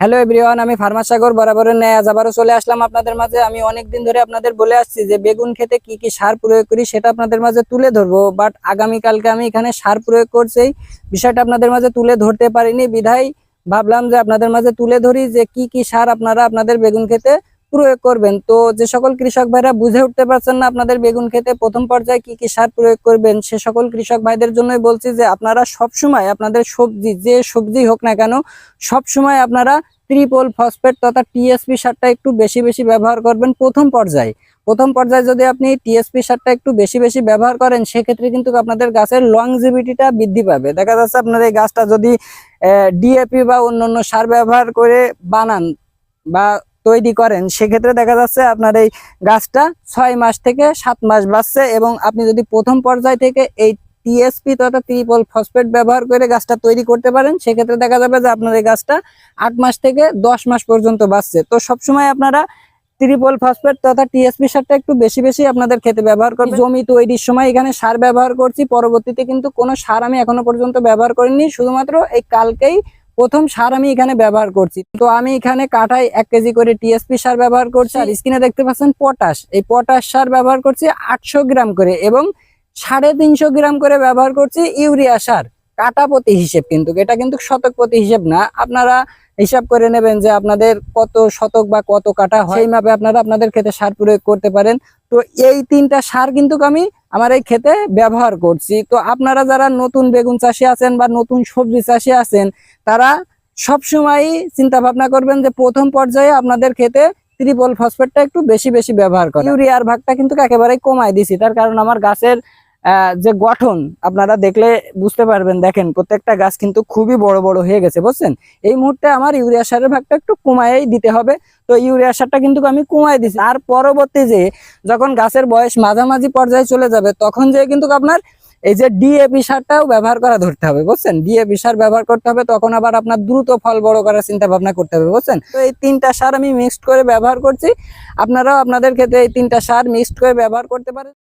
Hello everyone আমি ফার্মাসাগর বরাবরের ন্যায় আজ আবারও চলে আসলাম আপনাদের মাঝে। আমি অনেকদিন ধরে আপনাদের বলে আসছি যে বেগুন খেতে কি কি সার প্রয়োগ করি সেটা আপনাদের মাঝে তুলে ধরবো। বাট আগামীকালকে আমি এখানে সার প্রয়োগ করছি, বিষয়টা আপনাদের মাঝে তুলে ধরতে পারিনি। বিধায় ভাবলাম যে আপনাদের মাঝে তুলে ধরি যে কি কি সার আপনারা আপনাদের বেগুন খেতে প্রয়োগ করবেন। তো যে সকল কৃষক ভাইরা বুঝে উঠতে পারছেন না আপনাদের বেগুন খেতে প্রথম পর্যায়ে কি কি সার প্রয়োগ করবেন, সে সকল কৃষক ভাইদের জন্যই বলছি যে আপনারা সব সময় আপনাদের সবজি, যে সবজি হোক না কেন সব সময় আপনারা ট্রিপল ফসফেট তথা টিএসপি সারটা একটু বেশি বেশি ব্যবহার করবেন প্রথম পর্যায়ে। প্রথম পর্যায়ে যদি আপনি টিএসপি সারটা একটু বেশি বেশি ব্যবহার করেন, সেক্ষেত্রে কিন্তু আপনাদের গাছের লংজিভিটিটা বৃদ্ধি পাবে। দেখা যাচ্ছে আপনার এই গাছটা যদি ডিএপি বা অন্যান্য সার ব্যবহার করে বানান বা তৈরি করেন সেক্ষেত্রে দেখা যাচ্ছে আপনার এই গাছটা ছয় মাস থেকে সাত মাস বাঁচছে এবং আপনি যদি প্রথম পর্যায় থেকে এই টিএসপি তথা ত্রিপল ফসফেট ব্যবহার করে গাছটা তৈরি করতে পারেন সেক্ষেত্রে দেখা যাবে যে আপনার এই গাছটা আট মাস থেকে দশ মাস পর্যন্ত বাঁচছে। তো সবসময় আপনারা ত্রিপল ফসফেট তথা টিএসপি সারটা একটু বেশি বেশি আপনাদের খেতে ব্যবহার করবেন। জমি তৈরির সময় এখানে সার ব্যবহার করছি পরবর্তীতে কিন্তু কোনো সার আমি এখনও পর্যন্ত ব্যবহার করিনি শুধুমাত্র এই কালকেই প্রথম সার আমি এখানে ব্যবহার করছি। তো আমি এখানে কাঠায় এক কেজি করে টিএসপি সার ব্যবহার করছি আর স্ক্রিনে দেখতে পাচ্ছেন পটাশ। এই পটাশ সার ব্যবহার করছি আটশো গ্রাম করে এবং সাড়ে তিনশো গ্রাম করে ব্যবহার করছি ইউরিয়া সার। কাটা প্রতি হিসেব কিন্তু এটা কিন্তু শতক প্রতি হিসেব না। আপনারা হিসাব করে নেবেন যে আপনাদের কত শতক বা কত কাটা হয়। সেই মাপে আপনারা আপনাদের ক্ষেত্রে সার প্রয়োগ করতে পারেন। তো এই তিনটা সার কিন্তু আমি আমার এই ক্ষেতে ব্যবহার করছি। তো আপনারা যারা নতুন বেগুন চাষি আছেন বা নতুন সবজি চাষি আছেন, তারা সবসময় চিন্তা ভাবনা করবেন যে প্রথম পর্যায়ে আপনাদের ক্ষেতে ত্রিপল ফসফেটটা একটু বেশি বেশি ব্যবহার করে। ইউরিয়ার ভাগটা কিন্তু একেবারেই কমায় দিছি। তার কারণ আমার গাছের যে গঠন, আপনারা দেখলে বুঝতে পারবেন, দেখেন প্রত্যেকটা গাছ কিন্তু খুবই বড় বড় হয়ে গেছে, বুঝছেন? এই মুহূর্তে আমার ইউরিয়া সারের ভাগটা একটু কমাই দিতে হবে। তো ইউরিয়া সারটা কিন্তু আমি কমাই দিছি। আর পরবর্তী যে যখন গাছের বয়স মাঝামাঝি পর্যায়ে চলে যাবে, তখন যে কিন্তু আপনার এই যে ডিএপি সারটাও ব্যবহার করা ধরতে হবে, বুঝছেন? ডিএপি সার ব্যবহার করতে হবে, তখন আবার আপনার দ্রুত ফল বড় করার চিন্তা ভাবনা করতে হবে, বুঝছেন? তো এই তিনটা সার আমি মিক্সড করে ব্যবহার করছি। আপনারাও আপনাদের ক্ষেত্রে এই তিনটা সার মিক্সড করে ব্যবহার করতে পারেন।